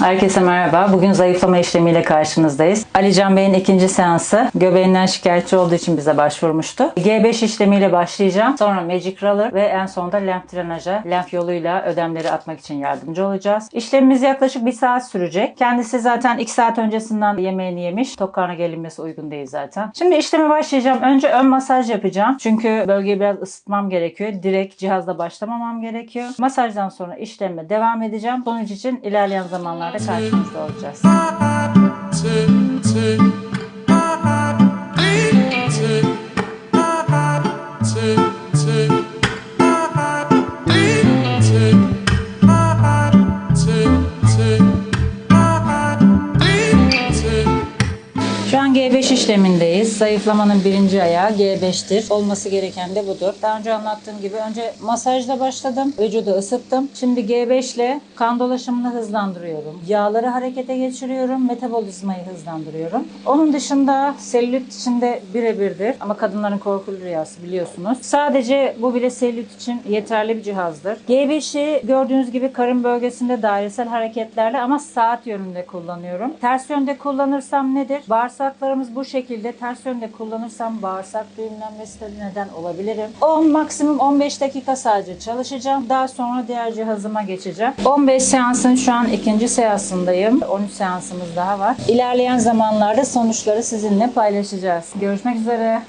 Herkese merhaba. Bugün zayıflama işlemiyle karşınızdayız. Ali Can Bey'in ikinci seansı göbeğinden şikayetçi olduğu için bize başvurmuştu. G5 işlemiyle başlayacağım. Sonra Magic Roller ve en sonunda lenf drenaja, lenf yoluyla ödemleri atmak için yardımcı olacağız. İşlemimiz yaklaşık bir saat sürecek. Kendisi zaten 2 saat öncesinden yemeğini yemiş. Tok karnına gelinmesi uygun değil zaten. Şimdi işleme başlayacağım. Önce ön masaj yapacağım. Çünkü bölgeyi biraz ısıtmam gerekiyor. Direkt cihazla başlamamam gerekiyor. Masajdan sonra işleme devam edeceğim. Sonuç için ilerleyen zamanlarda karşınızda olacağız. Şu an G5 işlemindeyiz. Zayıflamanın birinci ayağı G5'tir. Olması gereken de budur. Daha önce anlattığım gibi önce masajla başladım. Vücudu ısıttım. Şimdi G5 ile kan dolaşımını hızlandırıyorum. Yağları harekete geçiriyorum. Metabolizmayı hızlandırıyorum. Onun dışında selülit için de birebirdir. Ama kadınların korkulu rüyası biliyorsunuz. Sadece bu bile selülit için yeterli bir cihazdır. G5'i gördüğünüz gibi karın bölgesinde dairesel hareketlerle ama saat yönünde kullanıyorum. Ters yönde kullanırsam nedir? Bağırsaklarımız bu şekilde ters yönde kullanırsam bağırsak düğümlenmesi de neden olabilirim. 10 maksimum 15 dakika sadece çalışacağım. Daha sonra diğer cihazıma geçeceğim. 15 seansın şu an ikinci seansındayım. 13 seansımız daha var. İlerleyen zamanlarda sonuçları sizinle paylaşacağız. Görüşmek üzere.